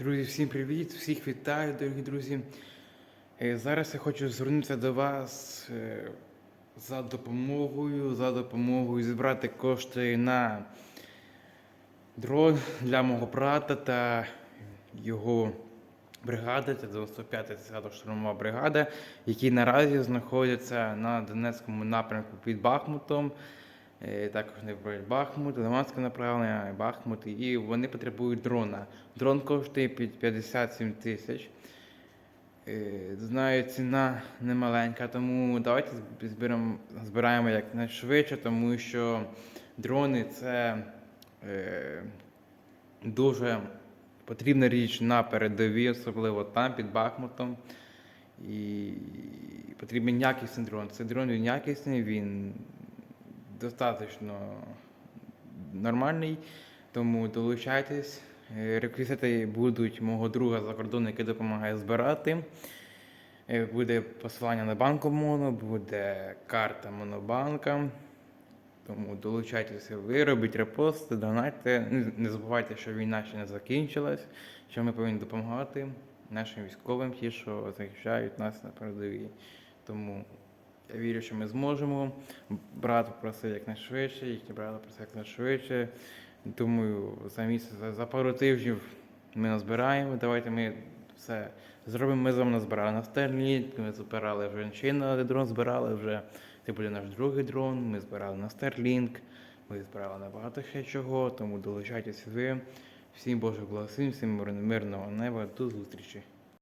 Друзі, всім привіт! Всіх вітаю, дорогі друзі. Е, Зараз я хочу звернутися до вас е, за допомогою, за допомогою зібрати кошти на дрон для мого брата та його бригади, це 95-та 10 штурмова бригада, які наразі знаходяться на Донецькому напрямку під Бахмутом. Е, Також вибирають Бахмут, Лиманське направлення, Бахмут, і вони потребують дрона. Дрон коштує під 57 тисяч. Е, Знаю, ціна не маленька, тому давайте зберемо, збираємо якнайшвидше, тому що дрони це е, дуже потрібна річ на передовій, особливо там під Бахмутом. І потрібен якісний дрон. Цей дрон він якісний, він достатньо нормальний, тому долучайтесь. Е, Реквізити будуть мого друга за кордону, який допомагає збирати. Е, Буде посилання на банку Моно, буде карта Монобанка. Тому долучайтеся ви, робіть репости, донайте. Не забувайте, що війна ще не закінчилась, що ми повинні допомагати нашим військовим, ті, що захищають нас на передовій. Тому я вірю, що ми зможемо. Брат попросив якнайшвидше, їхній брат попросив якнайшвидше. Думаю, за місяць, за- пару тижнів ми назбираємо. Давайте ми все зробимо. Ми з вами назбирали на Starlink, ми збирали вже на дрон, збирали вже. Це буде наш другий дрон. Ми збирали на Starlink, ми збирали на багато ще чого, тому долучайтеся ви. Всім Божих благословень, всім мирного неба. До зустрічі.